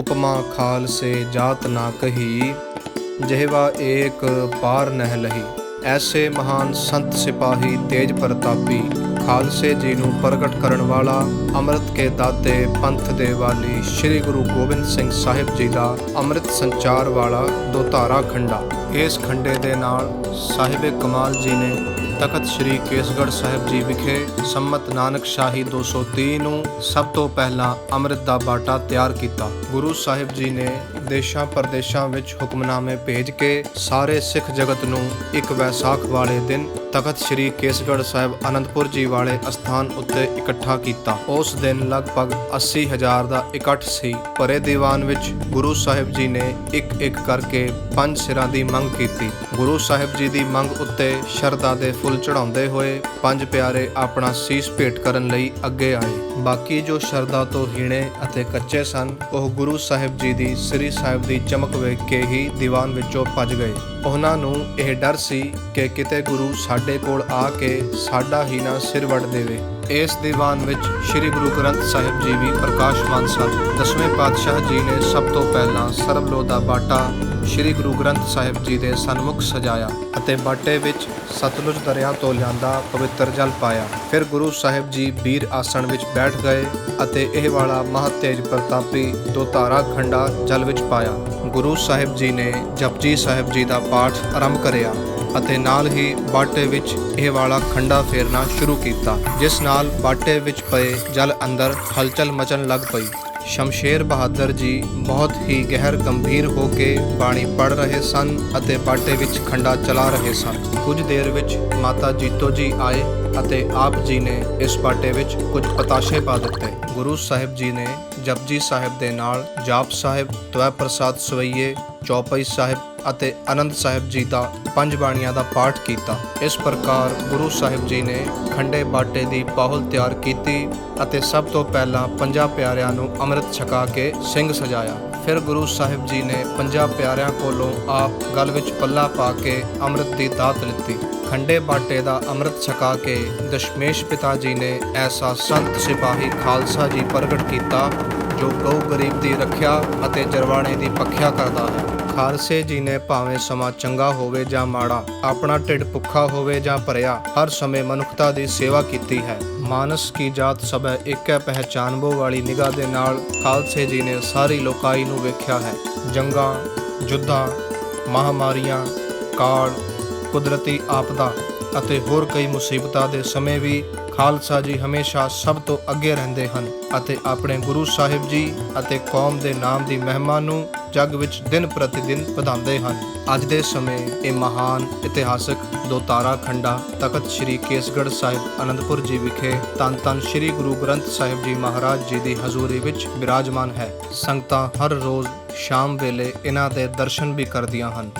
ਉਪਮਾ ਖਾਲਸੇ ਜਾਤ ਨਾ ਕਹੀ, ਜਿਹਵਾ ਏਕ ਪਾਰ ਨਹਿ ਲਹੀ। ਐਸੇ ਮਹਾਨ ਸੰਤ ਸਿਪਾਹੀ ਤੇਜ ਪ੍ਰਤਾਪੀ ਖਾਲਸੇ ਜੀ ਨੂੰ ਪ੍ਰਗਟ ਕਰਨ ਵਾਲਾ ਅੰਮ੍ਰਿਤ ਕੇ ਦਾਤੇ ਪੰਥ ਦੇ ਵਾਲੀ ਸ੍ਰੀ ਗੁਰੂ ਗੋਬਿੰਦ ਸਿੰਘ ਸਾਹਿਬ ਜੀ ਦਾ ਅੰਮ੍ਰਿਤ ਸੰਚਾਰ ਵਾਲਾ ਦੋ ਖੰਡਾ। ਇਸ ਖੰਡੇ ਦੇ ਨਾਲ ਸਾਹਿਬੇ ਕਮਾਲ ਜੀ ਨੇ ਤਖਤ ਸ੍ਰੀ ਕੇਸਗੜ੍ਹ ਸਾਹਿਬ ਜੀ ਵਿਖੇ ਸੰਮਤ ਨਾਨਕ ਸ਼ਾਹੀ 230 ਨੂੰ ਸਭ ਤੋਂ ਪਹਿਲਾਂ ਅੰਮ੍ਰਿਤ ਦਾ ਬਾਟਾ ਤਿਆਰ ਕੀਤਾ। ਗੁਰੂ ਸਾਹਿਬ ਜੀ ਨੇ ਦੇਸ਼ਾਂ ਪਰਦੇਸ਼ਾਂ ਵਿੱਚ ਹੁਕਮਨਾਮੇ ਭੇਜ ਕੇ ਸਾਰੇ ਸਿੱਖ ਜਗਤ ਨੂੰ ਇੱਕ ਵੈਸਾਖ ਵਾਲੇ ਦਿਨ ਤਖਤ ਸ੍ਰੀ ਕੇਸਗੜ੍ਹ ਸਾਹਿਬ ਅਨੰਦਪੁਰ ਜੀ ਵਾਲੇ ਅਸਥਾਨ ਉੱਤੇ ਇਕੱਠਾ ਕੀਤਾ। ਉਸ ਦਿਨ ਲਗਭਗ 80 ਹਜ਼ਾਰ ਦਾ ਇਕੱਠ ਸੀ। ਭਰੇ ਦੀਵਾਨ ਵਿੱਚ ਗੁਰੂ ਸਾਹਿਬ ਜੀ ਨੇ ਇੱਕ ਇੱਕ ਕਰਕੇ ਪੰਜ ਸਿਰਾਂ ਦੀ ਮੰਗ ਕੀਤੀ। ਗੁਰੂ ਸਾਹਿਬ ਜੀ ਦੀ ਮੰਗ ਉੱਤੇ ਸ਼ਰਧਾ ਦੇ ਫੁੱਲ ਚੜਾਉਂਦੇ ਹੋਏ ਪੰਜ ਪਿਆਰੇ ਆਪਣਾ ਸੀਸ ਭੇਟ ਕਰਨ ਲਈ ਅੱਗੇ ਆਏ। ਬਾਕੀ ਜੋ ਸ਼ਰਧਾ ਤੋਂ ਹੀਣੇ ਅਤੇ ਕੱਚੇ ਸਨ, ਉਹ ਗੁਰੂ ਸਾਹਿਬ ਜੀ ਦੀ ਸ੍ਰੀ ਸਾਹਿਬ ਦੀ ਚਮਕ ਵੇਖ ਕੇ ਹੀ ਦੀਵਾਨ ਵਿੱਚੋਂ ਭੱਜ ਗਏ। ਉਹਨਾਂ ਨੂੰ ਇਹ ਡਰ ਸੀ ਕਿ ਕਿਤੇ ਗੁਰੂ ਸਾਡੇ ਕੋਲ ਆ ਕੇ ਸਾਡਾ ਹੀ ਨਾ ਸਿਰ ਵੱਢ ਦੇਵੇ। ਇਸ ਦੀਵਾਨ ਵਿੱਚ ਸ੍ਰੀ ਗੁਰੂ ਗ੍ਰੰਥ ਸਾਹਿਬ ਜੀ ਵੀ ਪ੍ਰਕਾਸ਼ਮਾਨ ਸਨ ਦਸਵੇਂ ਪਾਤਸ਼ਾਹ ਜੀ ਨੇ ਸਭ ਤੋਂ ਪਹਿਲਾਂ ਸਰਬਲੋ ਦਾ ਬਾਟਾ ਸ੍ਰੀ ਗੁਰੂ ਗ੍ਰੰਥ ਸਾਹਿਬ ਜੀ ਦੇ ਸਨਮੁਖ ਸਜਾਇਆ ਅਤੇ ਬਾਟੇ ਵਿੱਚ ਸਤਲੁਜ ਦਰਿਆ ਤੋਂ ਲਿਆਂਦਾ ਪਵਿੱਤਰ ਜਲ ਪਾਇਆ। ਫਿਰ ਗੁਰੂ ਸਾਹਿਬ ਜੀ ਬੀਰ ਆਸਣ ਵਿੱਚ ਬੈਠ ਗਏ ਅਤੇ ਇਹ ਵਾਲਾ ਮਹਾਤੇਜ ਪ੍ਰਤਾਪੀ ਦੋ ਤਾਰਾ ਖੰਡਾ ਜਲ ਵਿੱਚ ਪਾਇਆ। ਗੁਰੂ ਸਾਹਿਬ ਜੀ ਨੇ ਜਪਜੀ ਸਾਹਿਬ ਜੀ ਦਾ ਪਾਠ ਆਰੰਭ ਕਰਿਆ ਅਤੇ ਨਾਲ ਹੀ ਬਾਟੇ ਵਿੱਚ ਇਹ ਵਾਲਾ ਖੰਡਾ ਫੇਰਨਾ ਸ਼ੁਰੂ ਕੀਤਾ, ਜਿਸ ਨਾਲ ਬਾਟੇ ਵਿੱਚ ਪਏ ਜਲ ਅੰਦਰ ਹਲਚਲ ਮਚਣ ਲੱਗ ਪਈ। ਸ਼ਮਸ਼ੇਰ ਬਹਾਦਰ ਜੀ ਬਹੁਤ ਹੀ ਗਹਿਰ ਗੰਭੀਰ ਹੋ ਕੇ ਬਾਣੀ ਪੜ ਰਹੇ ਸਨ ਅਤੇ ਬਾਟੇ ਵਿੱਚ ਖੰਡਾ ਚਲਾ ਰਹੇ ਸਨ। ਕੁਝ ਦੇਰ ਵਿੱਚ ਮਾਤਾ ਜੀਤੋ ਜੀ ਆਏ ਅਤੇ ਆਪ ਜੀ ਨੇ ਇਸ ਬਾਟੇ ਵਿੱਚ ਕੁਝ ਪਤਾਸ਼ੇ ਪਾ ਦਿੱਤੇ। ਗੁਰੂ ਸਾਹਿਬ ਜੀ ਨੇ ਜਪਜੀ ਸਾਹਿਬ ਦੇ ਨਾਲ ਜਾਪ ਸਾਹਿਬ, ਤਵੈ ਪ੍ਰਸਾਦ ਸਵਈਏ, ਚੌਪਈ ਸਾਹਿਬ ਅਤੇ ਆਨੰਦ ਸਾਹਿਬ ਜੀ ਦਾ ਪੰਜ ਬਾਣੀਆਂ ਦਾ ਪਾਠ ਕੀਤਾ। ਇਸ ਪ੍ਰਕਾਰ ਗੁਰੂ ਸਾਹਿਬ ਜੀ ਨੇ ਖੰਡੇ ਬਾਟੇ ਦੀ ਪਾਹੁਲ ਤਿਆਰ ਕੀਤੀ ਅਤੇ ਸਭ ਤੋਂ ਪਹਿਲਾਂ ਪੰਜਾਂ ਪਿਆਰਿਆਂ ਨੂੰ ਅੰਮ੍ਰਿਤ ਛਕਾ ਕੇ ਸਿੰਘ ਸਜਾਇਆ। ਫਿਰ ਗੁਰੂ ਸਾਹਿਬ ਜੀ ਨੇ ਪੰਜਾਂ ਪਿਆਰਿਆਂ ਕੋਲੋਂ ਆਪ ਗਲ ਵਿੱਚ ਪੱਲਾ ਪਾ ਕੇ ਅੰਮ੍ਰਿਤ ਦੀ ਦਾਤ ਲਿੱਤੀ। ਖੰਡੇ ਬਾਟੇ ਦਾ ਅੰਮ੍ਰਿਤ ਛਕਾ ਕੇ ਦਸ਼ਮੇਸ਼ ਪਿਤਾ ਜੀ ਨੇ ਐਸਾ ਸੰਤ ਸਿਪਾਹੀ ਖਾਲਸਾ ਜੀ ਪ੍ਰਗਟ ਕੀਤਾ, ਜੋ ਗਊ ਗਰੀਬ ਦੀ ਰੱਖਿਆ ਅਤੇ ਜਰਵਾਣੇ ਦੀ ਪੱਖਿਆ ਕਰਦਾ ਹੈ। ਖਾਲਸੇ ਜੀ ਨੇ ਭਾਵੇਂ ਸਮਾਂ ਚੰਗਾ ਹੋਵੇ ਜਾਂ ਮਾੜਾ, ਆਪਣਾ ਢਿੱਡ ਭੁੱਖਾ ਹੋਵੇ ਜਾਂ ਭਰਿਆ, ਹਰ ਸਮੇਂ ਮਨੁੱਖਤਾ ਦੀ ਸੇਵਾ ਕੀਤੀ ਹੈ। ਮਾਨਸ ਕੀ ਜਾਤ ਸਭੈ ਏਕੈ ਪਹਿਚਾਨਬੋ ਵਾਲੀ ਨਿਗਾਹ ਦੇ ਨਾਲ ਖਾਲਸੇ ਜੀ ਨੇ ਸਾਰੀ ਲੋਕਾਈ ਨੂੰ ਵੇਖਿਆ ਹੈ। ਜੰਗਾਂ, ਜੁੱਧਾਂ, ਮਹਾਮਾਰੀਆਂ, ਕਾਲ, ਕੁਦਰਤੀ ਆਪਦਾ ਅਤੇ ਹੋਰ ਕਈ ਮੁਸੀਬਤਾਂ ਦੇ ਸਮੇਂ ਵੀ ਖਾਲਸਾ ਜੀ ਹਮੇਸ਼ਾ ਸਭ ਤੋਂ ਅੱਗੇ ਰਹਿੰਦੇ ਹਨ ਅਤੇ ਆਪਣੇ ਗੁਰੂ ਸਾਹਿਬ ਜੀ ਅਤੇ ਕੌਮ ਦੇ ਨਾਮ ਦੀ ਮਹਿਮਾ ਨੂੰ ਜਗ ਵਿੱਚ ਦਿਨ ਪ੍ਰਤੀ ਦਿਨ ਵਧਾਉਂਦੇ ਹਨ। ਅੱਜ ਦੇ ਸਮੇਂ ਇਹ ਮਹਾਨ ਇਤਿਹਾਸਕ ਦੋ ਤਾਰਾ ਖੰਡਾ ਤਖਤ ਸ੍ਰੀ ਕੇਸਗੜ੍ਹ ਸਾਹਿਬ ਅਨੰਦਪੁਰ ਜੀ ਵਿਖੇ ਤਨ ਤਨ ਸ੍ਰੀ ਗੁਰੂ ਗ੍ਰੰਥ ਸਾਹਿਬ ਜੀ ਮਹਾਰਾਜ ਜੀ ਦੀ ਹਜ਼ੂਰੀ ਵਿੱਚ ਬਿਰਾਜਮਾਨ ਹੈ। ਸੰਗਤਾਂ ਹਰ ਰੋਜ਼ ਸ਼ਾਮ ਵੇਲੇ ਇਹਨਾਂ ਦੇ ਦਰਸ਼ਨ ਵੀ ਕਰਦੀਆਂ ਹਨ।